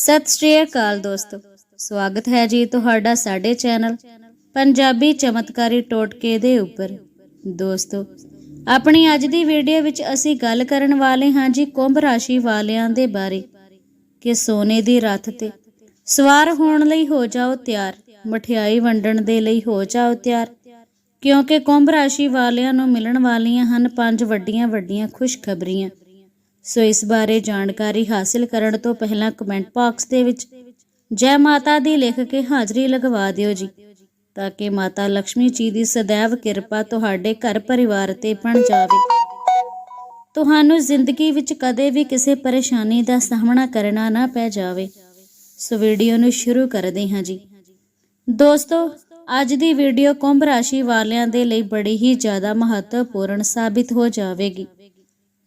ਸਤਿ ਸ਼੍ਰੀ ਅਕਾਲ ਦੋਸਤੋ। ਸਵਾਗਤ ਹੈ ਜੀ ਤੁਹਾਡਾ ਸਾਡੇ ਚੈਨਲ ਪੰਜਾਬੀ ਚਮਤਕਾਰੀ ਟੋਟਕੇ ਦੇ ਉੱਪਰ। ਦੋਸਤੋ, ਆਪਣੀ ਅੱਜ ਦੀ ਵੀਡੀਓ ਵਿੱਚ ਅਸੀਂ ਗੱਲ ਕਰਨ ਵਾਲੇ ਹਾਂ ਜੀ ਕੁੰਭ ਰਾਸ਼ੀ ਵਾਲਿਆਂ ਦੇ ਬਾਰੇ। ਕਿ ਸੋਨੇ ਦੀ ਰੱਥ ਤੇ ਸਵਾਰ ਹੋਣ ਲਈ ਹੋ ਜਾਓ ਤਿਆਰ, ਮਠਿਆਈ ਵੰਡਣ ਦੇ ਲਈ ਹੋ ਜਾਓ ਤਿਆਰ। ਕਿਉਂਕਿ ਕੁੰਭ ਰਾਸ਼ੀ ਵਾਲਿਆਂ ਨੂੰ ਮਿਲਣ ਵਾਲੀਆਂ ਹਨ ਪੰਜ ਵੱਡੀਆਂ ਵੱਡੀਆਂ ਖੁਸ਼ਖਬਰੀਆਂ। ਸੋ ਇਸ ਬਾਰੇ ਜਾਣਕਾਰੀ ਹਾਸਲ ਕਰਨ ਤੋਂ ਪਹਿਲਾਂ ਕਮੈਂਟ ਬਾਕਸ ਦੇ ਵਿੱਚ ਜੈ ਮਾਤਾ ਦੀ ਲਿਖ ਕੇ ਹਾਜ਼ਰੀ ਲਗਵਾ ਦਿਓ ਜੀ, ਤਾਂ ਕਿ ਮਾਤਾ ਲక్ష్ਮੀ ਜੀ ਦੀ ਸदैव ਕਿਰਪਾ ਤੁਹਾਡੇ ਘਰ ਪਰਿਵਾਰ ਤੇ ਬਣ ਜਾਵੇ। ਤੁਹਾਨੂੰ ਜ਼ਿੰਦਗੀ ਵਿੱਚ ਕਦੇ ਵੀ ਕਿਸੇ ਪਰੇਸ਼ਾਨੀ ਦਾ ਸਾਹਮਣਾ ਕਰਨਾ ਨਾ ਪੈ ਜਾਵੇ। ਸੋ ਵੀਡੀਓ ਨੂੰ ਸ਼ੁਰੂ ਕਰਦੇ ਹਾਂ ਜੀ। ਦੋਸਤੋ, ਅੱਜ ਦੀ ਵੀਡੀਓ ਕੁੰਭ ਰਾਸ਼ੀ ਵਾਲਿਆਂ ਦੇ ਲਈ ਬੜੀ ਹੀ ਜ਼ਿਆਦਾ ਮਹੱਤਵਪੂਰਨ ਸਾਬਿਤ ਹੋ ਜਾਵੇਗੀ।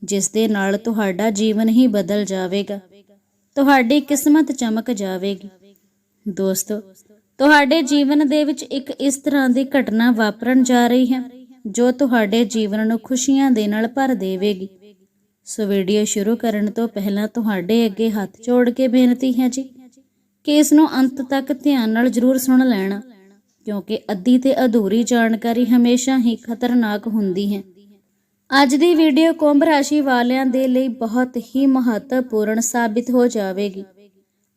ਜਿਸ ਦੇ ਨਾਲ ਤੁਹਾਡਾ ਜੀਵਨ ਹੀ ਬਦਲ ਜਾਵੇਗਾ। ਤੁਹਾਡੀ ਕਿਸਮਤ ਚਮਕ ਜਾਵੇਗੀ। ਦੋਸਤੋ, ਤੁਹਾਡੇ ਜੀਵਨ ਦੇ ਵਿੱਚ ਇੱਕ ਇਸ ਤਰ੍ਹਾਂ ਦੀ ਘਟਨਾ ਵਾਪਰਨ ਜਾ ਰਹੀ ਹੈ, ਜੋ ਤੁਹਾਡੇ ਜੀਵਨ ਨੂੰ ਖੁਸ਼ੀਆਂ ਦੇ ਨਾਲ ਭਰ ਦੇਵੇਗੀ। ਸੋ ਵੀਡੀਓ ਸ਼ੁਰੂ ਕਰਨ ਤੋਂ ਪਹਿਲਾਂ ਤੁਹਾਡੇ ਅੱਗੇ ਹੱਥ ਜੋੜ ਕੇ ਬੇਨਤੀ ਹੈ ਜੀ ਕਿ ਇਸ ਨੂੰ ਅੰਤ ਤੱਕ ਧਿਆਨ ਨਾਲ ਜ਼ਰੂਰ ਸੁਣ ਲੈਣਾ, ਕਿਉਂਕਿ ਅੱਧੀ ਤੇ ਅਧੂਰੀ ਜਾਣਕਾਰੀ ਹਮੇਸ਼ਾ ਹੀ ਖਤਰਨਾਕ ਹੁੰਦੀ ਹੈ। ਅੱਜ ਦੀ ਵੀਡੀਓ ਕੁੰਭ ਰਾਸ਼ੀ ਵਾਲਿਆਂ ਦੇ ਲਈ ਬਹੁਤ ਹੀ ਮਹੱਤਵਪੂਰਨ ਸਾਬਿਤ ਹੋ ਜਾਵੇਗੀ।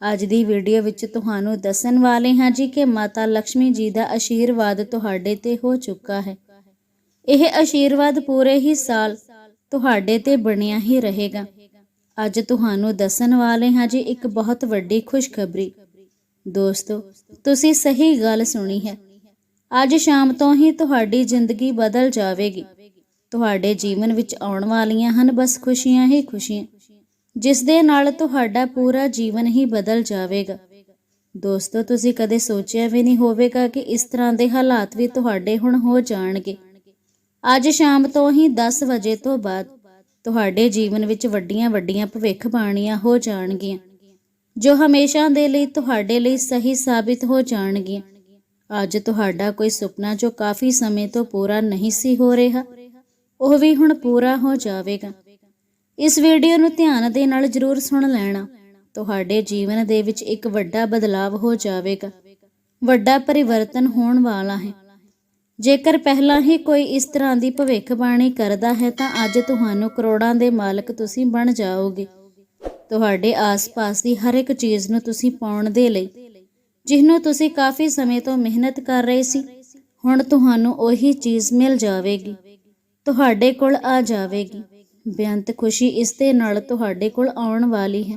ਅੱਜ ਦੀ ਵੀਡੀਓ ਵਿੱਚ ਤੁਹਾਨੂੰ ਦੱਸਣ ਵਾਲੇ ਹਾਂ ਜੀ ਕਿ ਮਾਤਾ ਲక్ష్ਮੀ ਜੀ ਦਾ ਆਸ਼ੀਰਵਾਦ ਤੁਹਾਡੇ ਤੇ ਹੋ ਚੁੱਕਾ ਹੈ। ਇਹ ਆਸ਼ੀਰਵਾਦ ਪੂਰੇ ਹੀ ਸਾਲ ਤੁਹਾਡੇ ਤੇ ਬਣਿਆ ਹੀ ਰਹੇਗਾ। ਅੱਜ ਤੁਹਾਨੂੰ ਦੱਸਣ ਵਾਲੇ ਹਾਂ ਜੀ ਇੱਕ ਬਹੁਤ ਵੱਡੀ ਖੁਸ਼ਖਬਰੀ। ਦੋਸਤੋ, ਤੁਸੀਂ ਸਹੀ ਗੱਲ ਸੁਣੀ ਹੈ। ਅੱਜ ਸ਼ਾਮ ਤੋਂ ਹੀ ਤੁਹਾਡੀ ਜ਼ਿੰਦਗੀ ਬਦਲ ਜਾਵੇਗੀ। ਤੁਹਾਡੇ ਜੀਵਨ ਵਿੱਚ ਆਉਣ ਵਾਲੀਆਂ ਹਨ, ਬਸ ਖੁਸ਼ੀਆਂ ਹੀ ਖੁਸ਼ੀਆਂ। ਜਿਸ ਦੇ ਨਾਲ ਤੁਹਾਡਾ ਪੂਰਾ ਜੀਵਨ ਹੀ ਬਦਲ ਜਾਵੇਗਾ। ਦੋਸਤੋ, ਤੁਸੀਂ ਕਦੇ ਸੋਚਿਆ ਵੀ ਨਹੀਂ ਹੋਵੇਗਾ ਕਿ ਇਸ ਤਰ੍ਹਾਂ ਦੇ ਹਾਲਾਤ ਵੀ ਤੁਹਾਡੇ ਹੁਣ ਹੋ ਜਾਣਗੇ। ਅੱਜ ਸ਼ਾਮ ਤੋਂ ਹੀ 10 ਵਜੇ ਤੋਂ ਬਾਅਦ ਤੁਹਾਡੇ ਜੀਵਨ ਵਿੱਚ ਵੱਡੀਆਂ ਵੱਡੀਆਂ ਭਵਿੱਖ ਬਾਣੀਆਂ ਹੋ ਜਾਣਗੀਆਂ, ਜੋ ਹਮੇਸ਼ਾ ਦੇ ਲਈ ਤੁਹਾਡੇ ਲਈ ਸਹੀ ਸਾਬਿਤ ਹੋ ਜਾਣਗੀਆਂ। ਅੱਜ ਤੁਹਾਡਾ ਕੋਈ ਸੁਪਨਾ ਜੋ ਕਾਫੀ ਸਮੇਂ ਤੋਂ ਪੂਰਾ ਨਹੀਂ ਸੀ ਹੋ ਰਿਹਾ ਉਹ ਵੀ ਹੁਣ ਪੂਰਾ ਹੋ ਜਾਵੇਗਾ। ਇਸ ਵੀਡੀਓ ਨੂੰ ਧਿਆਨ ਦੇ ਨਾਲ ਜ਼ਰੂਰ ਸੁਣ ਲੈਣਾ। ਤੁਹਾਡੇ ਜੀਵਨ ਦੇ ਵਿੱਚ ਇੱਕ ਵੱਡਾ ਬਦਲਾਅ ਹੋ ਜਾਵੇਗਾ। ਵੱਡਾ ਪਰਿਵਰਤਨ ਹੋਣ ਵਾਲਾ ਹੈ। ਜੇਕਰ ਪਹਿਲਾਂ ਹੀ ਕੋਈ ਇਸ ਤਰ੍ਹਾਂ ਦੀ ਭਵਿੱਖਬਾਣੀ ਕਰਦਾ ਹੈ ਤਾਂ ਅੱਜ ਤੁਹਾਨੂੰ ਕਰੋੜਾਂ ਦੇ ਮਾਲਕ ਤੁਸੀਂ ਬਣ ਜਾਓਗੇ। ਤੁਹਾਡੇ ਆਸ-ਪਾਸ ਦੀ ਹਰ ਇੱਕ ਚੀਜ਼ ਨੂੰ ਤੁਸੀਂ ਪਾਉਣ ਦੇ ਲਈ ਜਿਹਨੂੰ ਤੁਸੀਂ ਕਾਫੀ ਸਮੇਂ ਤੋਂ ਮਿਹਨਤ ਕਰ ਰਹੇ ਸੀ, ਹੁਣ ਤੁਹਾਨੂੰ ਉਹੀ ਚੀਜ਼ ਮਿਲ ਜਾਵੇਗੀ। ਤੁਹਾਡੇ ਕੋਲ ਆ ਜਾਵੇਗੀ। ਬੇਅੰਤ ਖੁਸ਼ੀ ਇਸ ਦੇ ਨਾਲ ਤੁਹਾਡੇ ਕੋਲ ਆਉਣ ਵਾਲੀ ਹੈ।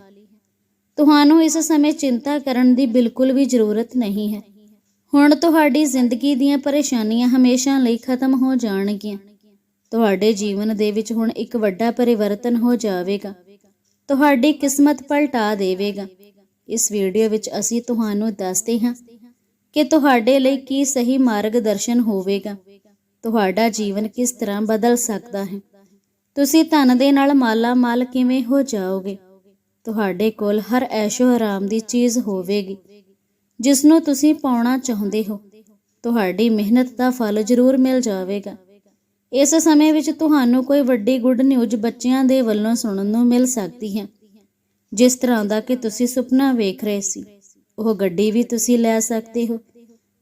ਤੁਹਾਨੂੰ ਇਸ ਸਮੇਂ ਚਿੰਤਾ ਕਰਨ ਦੀ ਬਿਲਕੁਲ ਵੀ ਜ਼ਰੂਰਤ ਨਹੀਂ ਹੈ। ਹੁਣ ਤੁਹਾਡੀ ਜ਼ਿੰਦਗੀ ਦੀਆਂ ਪਰੇਸ਼ਾਨੀਆਂ ਹਮੇਸ਼ਾ ਲਈ ਖਤਮ ਹੋ ਜਾਣਗੀਆਂ। ਤੁਹਾਡੇ ਜੀਵਨ ਦੇ ਵਿੱਚ ਹੁਣ ਇੱਕ ਵੱਡਾ ਪਰਿਵਰਤਨ ਹੋ ਜਾਵੇਗਾ। ਤੁਹਾਡੀ ਕਿਸਮਤ ਪਲਟਾ ਦੇਵੇਗਾ। ਇਸ ਵੀਡੀਓ ਵਿੱਚ ਅਸੀਂ ਤੁਹਾਨੂੰ ਦੱਸਦੇ ਹਾਂ ਕਿ ਤੁਹਾਡੇ ਲਈ ਕੀ ਸਹੀ ਮਾਰਗਦਰਸ਼ਨ ਹੋਵੇਗਾ। ਤੁਹਾਡਾ ਜੀਵਨ ਕਿਸ ਤਰ੍ਹਾਂ ਬਦਲ ਸਕਦਾ ਹੈ? ਤੁਸੀਂ ਧਨ ਦੇ ਨਾਲ ਮਾਲਾ ਮਾਲ ਕਿਵੇਂ ਹੋ ਜਾਓਗੇ? ਤੁਹਾਡੇ ਕੋਲ ਹਰ ਐਸ਼ੋ ਆਰਾਮ ਦੀ ਚੀਜ਼ ਹੋਵੇਗੀ ਜਿਸ ਨੂੰ ਤੁਸੀਂ ਪਾਉਣਾ ਚਾਹੁੰਦੇ ਹੋ। ਤੁਹਾਡੀ ਮਿਹਨਤ ਦਾ ਫਲ ਜ਼ਰੂਰ ਮਿਲ ਜਾਵੇਗਾ। ਇਸ ਸਮੇਂ ਵਿੱਚ ਤੁਹਾਨੂੰ ਕੋਈ ਵੱਡੀ ਗੁੱਡ ਨਿਊਜ਼ ਬੱਚਿਆਂ ਦੇ ਵੱਲੋਂ ਸੁਣਨ ਨੂੰ ਮਿਲ ਸਕਦੀ ਹੈ। ਜਿਸ ਤਰ੍ਹਾਂ ਦਾ ਕਿ ਤੁਸੀਂ ਸੁਪਨਾ ਵੇਖ ਰਹੇ ਸੀ, ਉਹ ਗੱਡੀ ਵੀ ਤੁਸੀਂ ਲੈ ਸਕਦੇ ਹੋ।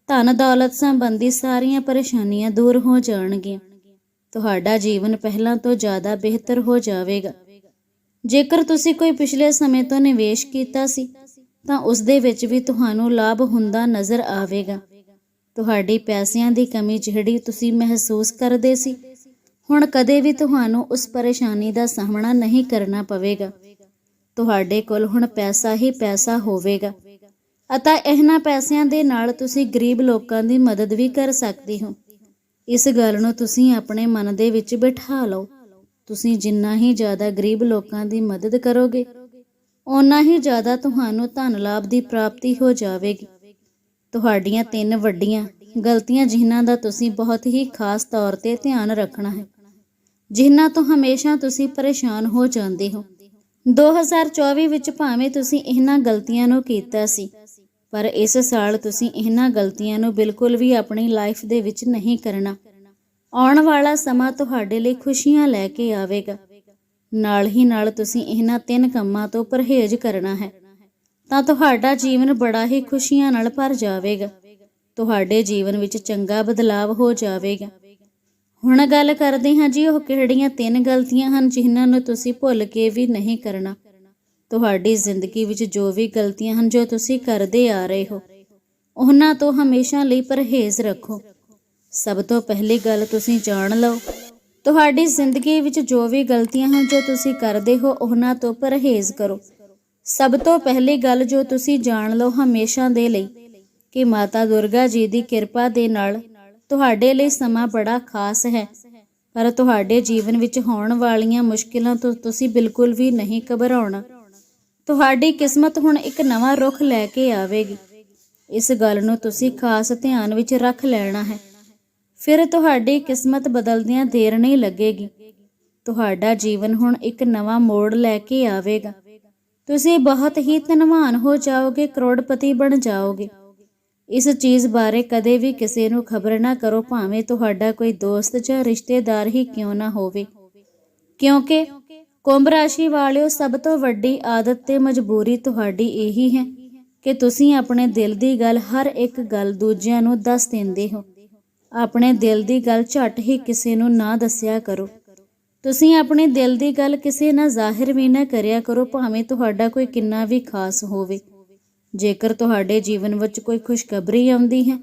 ਧਨ ਦੌਲਤ ਸੰਬੰਧੀ ਸਾਰੀਆਂ ਪਰੇਸ਼ਾਨੀਆਂ ਦੂਰ ਹੋ ਜਾਣਗੀਆਂ। ਤੁਹਾਡਾ ਜੀਵਨ ਪਹਿਲਾਂ ਤੋਂ ਜ਼ਿਆਦਾ ਬਿਹਤਰ ਹੋ ਜਾਵੇਗਾ। ਜੇਕਰ ਤੁਸੀਂ ਕੋਈ ਪਿਛਲੇ ਸਮੇਂ ਤੋਂ ਨਿਵੇਸ਼ ਕੀਤਾ ਸੀ, ਤਾਂ ਉਸ ਦੇ ਵਿੱਚ ਵੀ ਤੁਹਾਨੂੰ ਲਾਭ ਹੁੰਦਾ ਨਜ਼ਰ ਆਵੇਗਾ। ਤੁਹਾਡੀ ਪੈਸਿਆਂ ਦੀ ਕਮੀ ਜਿਹੜੀ ਤੁਸੀਂ ਮਹਿਸੂਸ ਕਰਦੇ ਸੀ, ਹੁਣ ਕਦੇ ਵੀ ਤੁਹਾਨੂੰ ਉਸ ਪਰੇਸ਼ਾਨੀ ਦਾ ਸਾਹਮਣਾ ਨਹੀਂ ਕਰਨਾ ਪਵੇਗਾ। ਤੁਹਾਡੇ ਕੋਲ ਹੁਣ ਪੈਸਾ ਹੀ ਪੈਸਾ ਹੋਵੇਗਾ। ਅਤੇ ਇਹਨਾਂ ਪੈਸਿਆਂ ਦੇ ਨਾਲ ਤੁਸੀਂ ਗਰੀਬ ਲੋਕਾਂ ਦੀ ਮਦਦ ਵੀ ਕਰ ਸਕਦੇ ਹੋ। ਇਸ ਗੱਲ ਨੂੰ ਤੁਸੀਂ ਆਪਣੇ ਮਨ ਦੇ ਵਿੱਚ ਬਿਠਾ ਲਓ। ਤੁਸੀਂ ਜਿੰਨਾ ਹੀ ਜ਼ਿਆਦਾ ਗਰੀਬ ਲੋਕਾਂ ਦੀ ਮਦਦ ਕਰੋਗੇ, ਓਨਾ ਹੀ ਜ਼ਿਆਦਾ ਤੁਹਾਨੂੰ ਧਨ ਲਾਭ ਦੀ ਪ੍ਰਾਪਤੀ ਹੋ ਜਾਵੇਗੀ। ਤੁਹਾਡੀਆਂ ਤਿੰਨ ਵੱਡੀਆਂ, ਗਲਤੀਆਂ ਜਿਨ੍ਹਾਂ ਦਾ ਤੁਸੀਂ ਬਹੁਤ ਹੀ ਖਾਸ ਤੌਰ ਤੇ ਧਿਆਨ ਰੱਖਣਾ ਹੈ, ਜਿਨ੍ਹਾਂ ਤੋਂ ਹਮੇਸ਼ਾ ਤੁਸੀਂ ਪਰੇਸ਼ਾਨ ਹੋ ਜਾਂਦੇ ਹੋ। 2024 ਵਿੱਚ ਭਾਵੇਂ ਤੁਸੀਂ ਇਹਨਾਂ ਗਲਤੀਆਂ ਨੂੰ ਕੀਤਾ ਸੀ ਪਰ ਇਸ ਸਾਲ ਤੁਸੀਂ ਇਹਨਾਂ ਗਲਤੀਆਂ ਨੂੰ ਬਿਲਕੁਲ ਵੀ ਆਪਣੀ ਲਾਈਫ ਦੇ ਵਿੱਚ ਨਹੀਂ ਕਰਨਾ। ਆਉਣ ਵਾਲਾ ਸਮਾਂ ਤੁਹਾਡੇ ਲਈ ਖੁਸ਼ੀਆਂ ਲੈ ਕੇ ਆਵੇਗਾ। ਨਾਲ ਹੀ ਨਾਲ ਤੁਸੀਂ ਇਹਨਾਂ ਤਿੰਨ ਕੰਮਾਂ ਤੋਂ ਪਰਹੇਜ਼ ਕਰਨਾ ਹੈ। ਤਾਂ ਤੁਹਾਡਾ ਜੀਵਨ ਬੜਾ ਹੀ ਖੁਸ਼ੀਆਂ ਨਾਲ ਭਰ ਜਾਵੇਗਾ। ਤੁਹਾਡੇ ਜੀਵਨ ਵਿੱਚ ਚੰਗਾ ਬਦਲਾਵ ਹੋ ਜਾਵੇਗਾ। ਹੁਣ ਗੱਲ ਕਰਦੇ ਹਾਂ ਜੀ, ਉਹ ਕਿਹੜੀਆਂ ਤਿੰਨ ਗਲਤੀਆਂ ਹਨ ਜਿਨ੍ਹਾਂ ਨੂੰ ਤੁਸੀਂ ਭੁੱਲ ਕੇ ਵੀ ਨਹੀਂ ਕਰਨਾ। ਤੁਹਾਡੀ ਜ਼ਿੰਦਗੀ ਵਿੱਚ ਜੋ ਵੀ ਗਲਤੀਆਂ ਹਨ, ਜੋ ਤੁਸੀਂ ਕਰਦੇ ਆ ਰਹੇ ਹੋ, ਉਹਨਾਂ ਤੋਂ ਹਮੇਸ਼ਾ ਲਈ ਪਰਹੇਜ਼ ਰੱਖੋ। ਸਭ ਤੋਂ ਪਹਿਲੀ ਗੱਲ ਤੁਸੀਂ ਜਾਣ ਲਓ, ਤੁਹਾਡੀ ਜ਼ਿੰਦਗੀ ਵਿੱਚ ਜੋ ਵੀ ਗਲਤੀਆਂ ਹਨ, ਜੋ ਤੁਸੀਂ ਕਰਦੇ ਹੋ, ਉਹਨਾਂ ਤੋਂ ਪਰਹੇਜ਼ ਕਰੋ। ਸਭ ਤੋਂ ਪਹਿਲੀ ਗੱਲ ਜੋ ਤੁਸੀਂ ਜਾਣ ਲਓ ਹਮੇਸ਼ਾ ਦੇ ਲਈ, ਕਿ ਮਾਤਾ ਦੁਰਗਾ ਜੀ ਦੀ ਕਿਰਪਾ ਦੇ ਨਾਲ ਤੁਹਾਡੇ ਲਈ ਸਮਾਂ ਬੜਾ ਖਾਸ ਹੈ, ਪਰ ਤੁਹਾਡੇ ਜੀਵਨ ਵਿੱਚ ਹੋਣ ਵਾਲੀਆਂ ਮੁਸ਼ਕਿਲਾਂ ਤੋਂ ਤੁਸੀਂ ਬਿਲਕੁਲ ਵੀ ਨਹੀਂ ਘਬਰਾਉਣਾ। ਤੁਹਾਡੀ ਕਿਸਮਤ ਹੁਣ ਇੱਕ ਨਵਾਂ ਰੁਖ ਲੈ ਕੇ ਆਵੇਗੀ। ਇਸ ਗੱਲ ਨੂੰ ਤੁਸੀਂ ਖਾਸ ਧਿਆਨ ਵਿੱਚ ਰੱਖ ਲੈਣਾ ਹੈ। ਫਿਰ ਤੁਹਾਡੀ ਕਿਸਮਤ ਬਦਲਦਿਆਂ ਦੇਰ ਨਹੀਂ ਲੱਗੇਗੀ। ਤੁਹਾਡਾ ਜੀਵਨ ਹੁਣ ਇੱਕ ਨਵਾਂ ਮੋੜ ਲੈ ਕੇ ਆਵੇਗਾ। ਤੁਸੀਂ ਬਹੁਤ ਹੀ ਧਨਵਾਨ ਹੋ ਜਾਓਗੇ, ਕਰੋੜਪਤੀ ਬਣ ਜਾਓਗੇ। ਇਸ ਚੀਜ਼ ਬਾਰੇ ਕਦੇ ਵੀ ਕਿਸੇ ਨੂੰ ਖਬਰ ਨਾ ਕਰੋ, ਭਾਵੇਂ ਤੁਹਾਡਾ ਕੋਈ ਦੋਸਤ ਜਾਂ ਰਿਸ਼ਤੇਦਾਰ ਹੀ ਕਿਉਂ ਨਾ ਹੋਵੇ। ਕਿਉਂਕਿ ਕੁੰਭ ਰਾਸ਼ੀ ਵਾਲਿਓ, ਸਭ ਤੋਂ ਵੱਡੀ ਆਦਤ ਤੇ ਮਜਬੂਰੀ ਤੁਹਾਡੀ ਇਹੀ ਹੈ ਕਿ ਤੁਸੀਂ ਆਪਣੇ ਦਿਲ ਦੀ ਗੱਲ ਹਰ ਇੱਕ ਗੱਲ ਦੂਜਿਆਂ ਨੂੰ ਦੱਸ ਦਿੰਦੇ ਹੋ। ਆਪਣੇ ਦਿਲ ਦੀ ਗੱਲ ਝੱਟ ਹੀ ਕਿਸੇ ਨੂੰ ਨਾ ਦੱਸਿਆ ਕਰੋ। ਤੁਸੀਂ ਆਪਣੇ ਦਿਲ ਦੀ ਗੱਲ ਕਿਸੇ ਨਾਲ ਜ਼ਾਹਿਰ ਵੀ ਨਾ ਕਰਿਆ ਕਰੋ, ਭਾਵੇਂ ਤੁਹਾਡਾ ਕੋਈ ਕਿੰਨਾ ਵੀ ਖਾਸ ਹੋਵੇ। ਜੇਕਰ ਤੁਹਾਡੇ ਜੀਵਨ ਵਿੱਚ ਕੋਈ ਖੁਸ਼ਖਬਰੀ ਆਉਂਦੀ ਹੈ,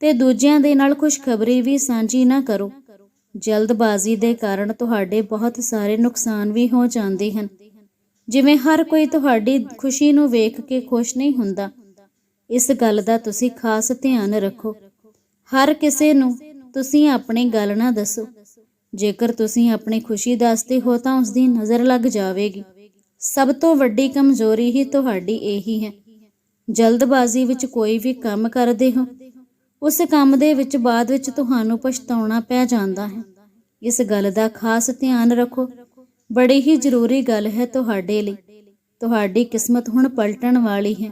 ਤੇ ਦੂਜਿਆਂ ਦੇ ਨਾਲ ਖੁਸ਼ਖਬਰੀ ਵੀ ਸਾਂਝੀ ਨਾ ਕਰੋ। ਜਲਦਬਾਜ਼ੀ ਦੇ ਕਾਰਨ ਤੁਹਾਡੇ ਬਹੁਤ ਸਾਰੇ ਨੁਕਸਾਨ ਵੀ ਹੋ ਜਾਂਦੇ ਹਨ। ਜਿਵੇਂ ਹਰ ਕੋਈ ਤੁਹਾਡੀ ਖੁਸ਼ੀ ਨੂੰ ਵੇਖ ਕੇ ਖੁਸ਼ ਨਹੀਂ ਹੁੰਦਾ। ਇਸ ਗੱਲ ਦਾ ਤੁਸੀਂ ਖਾਸ ਧਿਆਨ ਰੱਖੋ। ਹਰ ਕਿਸੇ ਨੂੰ ਤੁਸੀਂ ਆਪਣੀ ਗੱਲ ਨਾ ਦੱਸੋ। ਜੇਕਰ ਤੁਸੀਂ ਆਪਣੀ ਖੁਸ਼ੀ ਦੱਸਦੇ ਹੋ ਤਾਂ ਉਸ ਦੀ ਨਜ਼ਰ ਲੱਗ ਜਾਵੇਗੀ। ਸਭ ਤੋਂ ਵੱਡੀ ਕਮਜ਼ੋਰੀ ਹੀ ਤੁਹਾਡੀ ਇਹੀ ਹੈ। ਜਲਦਬਾਜ਼ੀ ਵਿੱਚ ਕੋਈ ਵੀ ਕੰਮ ਕਰਦੇ ਹੋ ਉਸ ਕੰਮ ਦੇ ਵਿੱਚ ਬਾਅਦ ਵਿੱਚ ਤੁਹਾਨੂੰ ਪਛਤਾਉਣਾ ਪੈ ਜਾਂਦਾ ਹੈ। ਇਸ ਗੱਲ ਦਾ ਖਾਸ ਧਿਆਨ ਰੱਖੋ। ਬੜੀ ਹੀ ਜ਼ਰੂਰੀ ਗੱਲ ਹੈ ਤੁਹਾਡੇ ਲਈ। ਤੁਹਾਡੀ ਕਿਸਮਤ ਹੁਣ ਪਲਟਣ ਵਾਲੀ ਹੈ।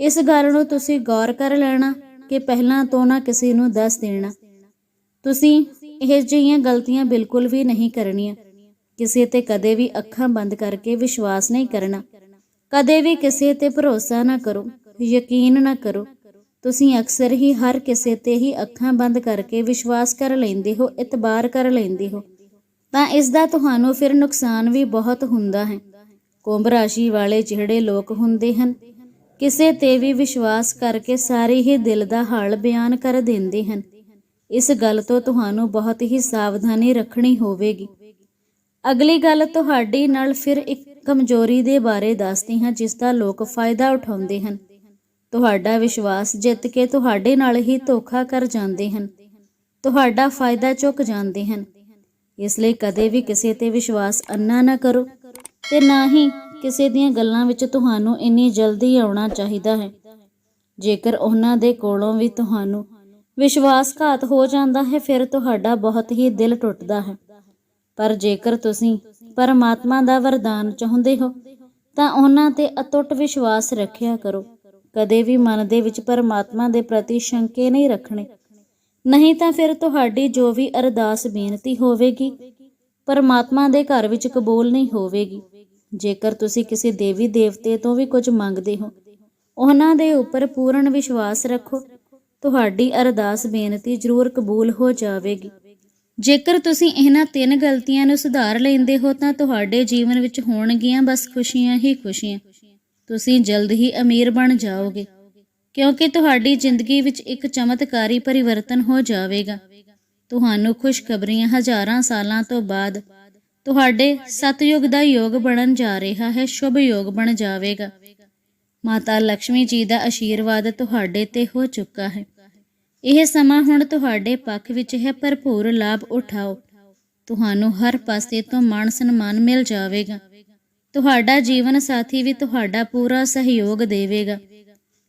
ਇਸ ਗੱਲ ਨੂੰ ਤੁਸੀਂ ਗੌਰ ਕਰ ਲੈਣਾ ਕਿ ਪਹਿਲਾਂ ਤੋਂ ਨਾ ਕਿਸੇ ਨੂੰ ਦੱਸ ਦੇਣਾ। ਤੁਸੀਂ ਇਹ ਜਿਹੀਆਂ ਗਲਤੀਆਂ ਬਿਲਕੁਲ ਵੀ ਨਹੀਂ ਕਰਨੀਆਂ। ਕਿਸੇ ਤੇ ਕਦੇ ਵੀ ਅੱਖਾਂ ਬੰਦ ਕਰਕੇ ਵਿਸ਼ਵਾਸ ਨਹੀਂ ਕਰਨਾ। ਕਦੇ ਵੀ ਕਿਸੇ ਤੇ ਭਰੋਸਾ ਨਾ ਕਰੋ। ਯਕੀਨ ਨਾ ਕਰੋ। ਤੁਸੀਂ ਅਕਸਰ ਹੀ ਹਰ ਕਿਸੇ ਤੇ ਹੀ ਅੱਖਾਂ ਬੰਦ ਕਰਕੇ ਵਿਸ਼ਵਾਸ ਕਰ ਲੈਂਦੇ ਹੋ, ਇਤਬਾਰ ਕਰ ਲੈਂਦੇ ਹੋ। ਤਾਂ ਇਸ ਦਾ ਤੁਹਾਨੂੰ ਫਿਰ ਨੁਕਸਾਨ ਵੀ ਬਹੁਤ ਹੁੰਦਾ ਹੈ। ਕੁੰਭ ਰਾਸ਼ੀ ਵਾਲੇ ਜਿਹੜੇ ਲੋਕ ਹੁੰਦੇ ਹਨ, ਕਿਸੇ ਤੇ ਵੀ ਵਿਸ਼ਵਾਸ ਕਰਕੇ ਸਾਰੇ ਹੀ ਦਿਲ ਦਾ ਹਾਲ ਬਿਆਨ ਕਰ ਦਿੰਦੇ ਹਨ। ਇਸ ਗੱਲ ਤੋਂ ਤੁਹਾਨੂੰ ਬਹੁਤ ਹੀ ਸਾਵਧਾਨੀ ਰੱਖਣੀ ਹੋਵੇਗੀ। ਅਗਲੀ ਗੱਲ ਤੁਹਾਡੀ ਨਾਲ ਫਿਰ ਇੱਕ ਕਮਜ਼ੋਰੀ ਦੇ ਬਾਰੇ ਦੱਸਦੀ ਹਾਂ, ਜਿਸ ਦਾ ਲੋਕ ਫਾਇਦਾ ਉਠਾਉਂਦੇ ਹਨ। ਤੁਹਾਡਾ ਵਿਸ਼ਵਾਸ ਜਿੱਤ ਕੇ ਤੁਹਾਡੇ ਨਾਲ ਹੀ ਧੋਖਾ ਕਰ ਜਾਂਦੇ ਹਨ, ਤੁਹਾਡਾ ਫਾਇਦਾ ਚੁੱਕ ਜਾਂਦੇ ਹਨ। ਇਸ ਲਈ ਕਦੇ ਵੀ ਕਿਸੇ ਤੇ ਵਿਸ਼ਵਾਸ ਅੰਨਾ ਨਾ ਕਰੋ ਤੇ ਨਾ ਹੀ ਕਿਸੇ ਦੀਆਂ ਗੱਲਾਂ ਵਿੱਚ ਤੁਹਾਨੂੰ ਇੰਨੀ ਜਲਦੀ ਆਉਣਾ ਚਾਹੀਦਾ ਹੈ। ਜੇਕਰ ਉਹਨਾਂ ਦੇ ਕੋਲੋਂ ਵੀ ਤੁਹਾਨੂੰ ਵਿਸ਼ਵਾਸਘਾਤ ਹੋ ਜਾਂਦਾ ਹੈ, ਫਿਰ ਤੁਹਾਡਾ ਬਹੁਤ ਹੀ ਦਿਲ ਟੁੱਟਦਾ ਹੈ। ਪਰ ਜੇਕਰ ਤੁਸੀਂ ਪਰਮਾਤਮਾ ਦਾ ਵਰਦਾਨ ਚਾਹੁੰਦੇ ਹੋ, ਤਾਂ ਉਹਨਾਂ ਤੇ ਅਟੁੱਟ ਵਿਸ਼ਵਾਸ ਰੱਖਿਆ ਕਰੋ। ਕਦੇ ਵੀ ਮਨ ਦੇ ਵਿੱਚ ਪਰਮਾਤਮਾ ਦੇ ਪ੍ਰਤੀ ਸ਼ੰਕੇ ਨਹੀਂ ਰੱਖਣੇ। ਨਹੀਂ ਤਾਂ ਫਿਰ ਤੁਹਾਡੀ ਜੋ ਵੀ ਅਰਦਾਸ ਬੇਨਤੀ ਹੋਵੇਗੀ, ਪਰਮਾਤਮਾ ਦੇ ਘਰ ਵਿੱਚ ਕਬੂਲ ਨਹੀਂ ਹੋਵੇਗੀ। ਜੇਕਰ ਤੁਸੀਂ ਕਿਸੇ ਦੇਵੀ ਦੇਵਤੇ ਤੋਂ ਵੀ ਕੁਝ ਮੰਗਦੇ ਹੋ, ਉਹਨਾਂ ਦੇ ਉੱਪਰ ਪੂਰਨ ਵਿਸ਼ਵਾਸ ਰੱਖੋ। ਤੁਹਾਡੀ ਅਰਦਾਸ ਬੇਨਤੀ ਜ਼ਰੂਰ ਕਬੂਲ ਹੋ ਜਾਵੇਗੀ। ਜੇਕਰ ਤੁਸੀਂ ਇਹਨਾਂ ਤਿੰਨ ਗਲਤੀਆਂ ਨੂੰ ਸੁਧਾਰ ਲੈਂਦੇ ਹੋ, ਤਾਂ ਤੁਹਾਡੇ ਜੀਵਨ ਵਿੱਚ ਹੋਣਗੀਆਂ ਬਸ ਖੁਸ਼ੀਆਂ ਹੀ ਖੁਸ਼ੀਆਂ। ਤੁਸੀਂ ਜਲਦ ਹੀ ਅਮੀਰ ਬਣ ਜਾਓਗੇ, ਕਿਉਂਕਿ ਤੁਹਾਡੀ ਜ਼ਿੰਦਗੀ ਵਿੱਚ ਇੱਕ ਚਮਤਕਾਰੀ ਪਰਿਵਰਤਨ ਹੋ ਜਾਵੇਗਾ। ਤੁਹਾਨੂੰ ਖੁਸ਼ਖਬਰੀਆਂ ਹਜ਼ਾਰਾਂ ਸਾਲਾਂ ਤੋਂ ਬਾਅਦ ਤੁਹਾਡੇ ਸਤਯੁਗ ਦਾ ਯੋਗ ਬਣਨ ਜਾ ਰਿਹਾ ਹੈ, ਸ਼ੁਭ ਯੋਗ ਬਣ ਜਾਵੇਗਾ। ਮਾਤਾ ਲక్ష్ਮੀ ਜੀ ਦਾ ਆਸ਼ੀਰਵਾਦ ਤੁਹਾਡੇ ਤੇ ਹੋ ਚੁੱਕਾ ਹੈ। ਇਹ ਸਮਾਂ ਹੁਣ ਤੁਹਾਡੇ ਪੱਖ ਵਿੱਚ ਹੈ, ਭਰਪੂਰ ਲਾਭ ਉਠਾਓ। ਤੁਹਾਨੂੰ ਹਰ ਪਾਸੇ ਤੋਂ ਮਾਣ ਸਨਮਾਨ ਮਿਲ ਜਾਵੇਗਾ। ਤੁਹਾਡਾ ਜੀਵਨ ਸਾਥੀ ਵੀ ਤੁਹਾਡਾ ਪੂਰਾ ਸਹਿਯੋਗ ਦੇਵੇਗਾ।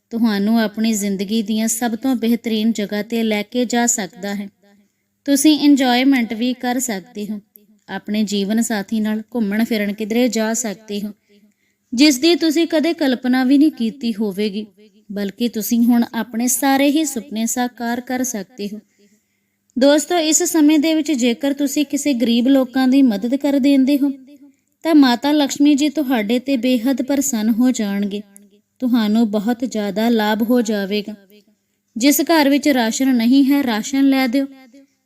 ਤੁਹਾਨੂੰ ਆਪਣੀ ਜ਼ਿੰਦਗੀ ਦੀਆਂ ਸਭ ਤੋਂ ਬਿਹਤਰੀਨ ਜਗ੍ਹਾ ਤੇ ਲੈ ਕੇ ਜਾ ਸਕਦਾ ਹੈ। ਤੁਸੀਂ ਇੰਜੋਇਮੈਂਟ ਵੀ ਕਰ ਸਕਦੇ ਹੋ। ਆਪਣੇ ਜੀਵਨ ਸਾਥੀ ਨਾਲ ਘੁੰਮਣ ਫਿਰਨ ਕਿਧਰੇ ਜਾ ਸਕਦੇ ਹੋ। ਜਿਸ ਦੀ ਤੁਸੀਂ ਕਦੇ ਕਲਪਨਾ ਵੀ ਨਹੀਂ ਕੀਤੀ ਹੋਵੇਗੀ, ਬਲਕਿ ਤੁਸੀਂ ਹੁਣ ਆਪਣੇ ਸਾਰੇ ਹੀ ਸੁਪਨੇ ਸਾਕਾਰ ਕਰ ਸਕਦੇ ਹੋ। ਦੋਸਤੋ, ਇਸ ਸਮੇਂ ਦੇ ਵਿੱਚ ਜੇਕਰ ਤੁਸੀਂ ਕਿਸੇ ਗਰੀਬ ਲੋਕਾਂ ਦੀ ਮਦਦ ਕਰ ਦਿੰਦੇ ਹੋ ਤਾਂ ਮਾਤਾ ਲక్ష్ਮੀ ਜੀ ਤੁਹਾਡੇ ਤੇ ਬੇਹੱਦ ਪ੍ਰਸੰਨ ਹੋ ਜਾਣਗੇ। ਤੁਹਾਨੂੰ ਬਹੁਤ ਜ਼ਿਆਦਾ ਲਾਭ ਹੋ ਜਾਵੇਗਾ। ਜਿਸ ਘਰ ਵਿੱਚ ਰਾਸ਼ਨ ਨਹੀਂ ਹੈ, ਰਾਸ਼ਨ ਲੈ ਦਿਓ।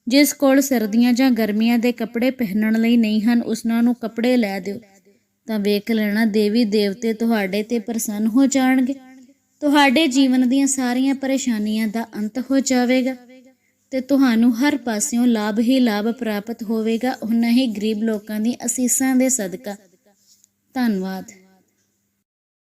ਜਿਸ ਕੋਲ ਸਰਦੀਆਂ ਜਾਂ ਗਰਮੀਆਂ ਦੇ ਕੱਪੜੇ ਪਹਿਨਣ ਲਈ ਨਹੀਂ ਹਨ, ਉਸਨਾਂ ਨੂੰ ਕੱਪੜੇ ਲੈ ਦਿਓ। ਤਾਂ ਵੇਖ ਲੈਣਾ, ਦੇਵੀ ਦੇਵਤੇ ਤੁਹਾਡੇ ਤੇ ਪ੍ਰਸੰਨ ਹੋ ਜਾਣਗੇ। ਤੁਹਾਡੇ ਜੀਵਨ ਦੀਆਂ ਸਾਰੀਆਂ ਪਰੇਸ਼ਾਨੀਆਂ ਦਾ ਅੰਤ ਹੋ ਜਾਵੇਗਾ। ਤੇ ਤੁਹਾਨੂੰ ਹਰ ਪਾਸਿਓਂ ਲਾਭ ਹੀ ਲਾਭ ਪ੍ਰਾਪਤ ਹੋਵੇਗਾ ਉਹਨਾਂ ਹੀ ਗਰੀਬ ਲੋਕਾਂ ਦੀ ਅਸੀਸਾਂ ਦੇ ਸਦਕਾ। ਧੰਨਵਾਦ।